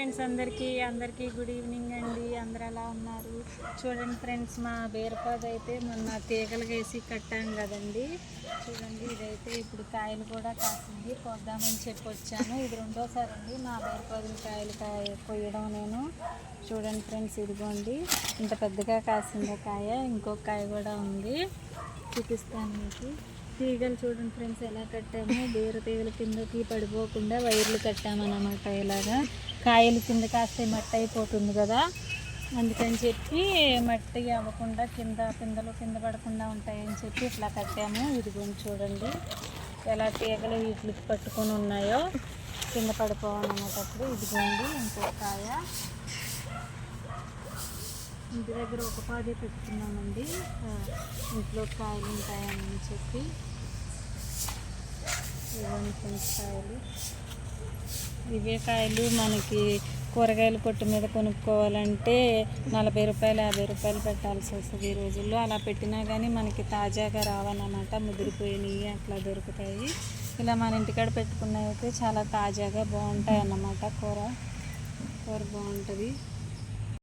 Friends అందరికీ అందరికీ good evening అండి. అందరు ఎలా ఉన్నారు? చూడండి ఫ్రెండ్స్ మా బీరపాద అయితే మొన్న తీగలు వేసి కట్టాం కదండి. చూడండి ఇదైతే ఇప్పుడు కాయలు కూడా కాసింది. కొద్దామని చెప్పి వచ్చాను. ఇది రెండోసారి అండి మా బీరపాదులు కాయలు కాయ కొయ్యడం నేను. చూడండి ఫ్రెండ్స్ ఇదిగోండి. ఇంత పెద్దగా కాసింది కాయ. ఇంకొక కాయ కూడా ఉంది. చూపిస్తాను మీకు. తీగలు చూడండి ఫ్రెండ్స్ ఎలా కట్టాము. బీర తీగల కిందకి పడిపోకుండా వైర్లు కట్టామన్నమాట ఇలాగా. కాయలు కింద కాస్తే మట్టి అయిపోతుంది కదా. అందుకని చెప్పి మట్టి అవ్వకుండా కింద పిందలు కింద పడకుండా ఉంటాయని చెప్పి ఇట్లా కట్టాము. ఇదిగోండి చూడండి. ఎలా తీగలు వీటికి పట్టుకొని ఉన్నాయో కింద పడిపోవాలన్నప్పుడు ఇదిగోండి ఇంకో కాయ. ఇంటి దగ్గర ఒక పాదే పెట్టుకున్నామండి. ఇంట్లో కాయలు ఉంటాయని చెప్పి. ఇవన్నీ కాయలు. ఇవే కాయలు మనకి కూరగాయల కొట్టు మీద కొనుక్కోవాలంటే నలభై రూపాయలు యాభై రూపాయలు పెట్టాల్సి వస్తుంది ఈ రోజుల్లో. అలా పెట్టినా కానీ మనకి తాజాగా రావన్నమాట. ముదిరిపోయినవి అట్లా దొరుకుతాయి. ఇలా మన ఇంటికాడ పెట్టుకున్నవి అయితే చాలా తాజాగా బాగుంటాయి అన్నమాట కూర. కూర బాగుంటుంది.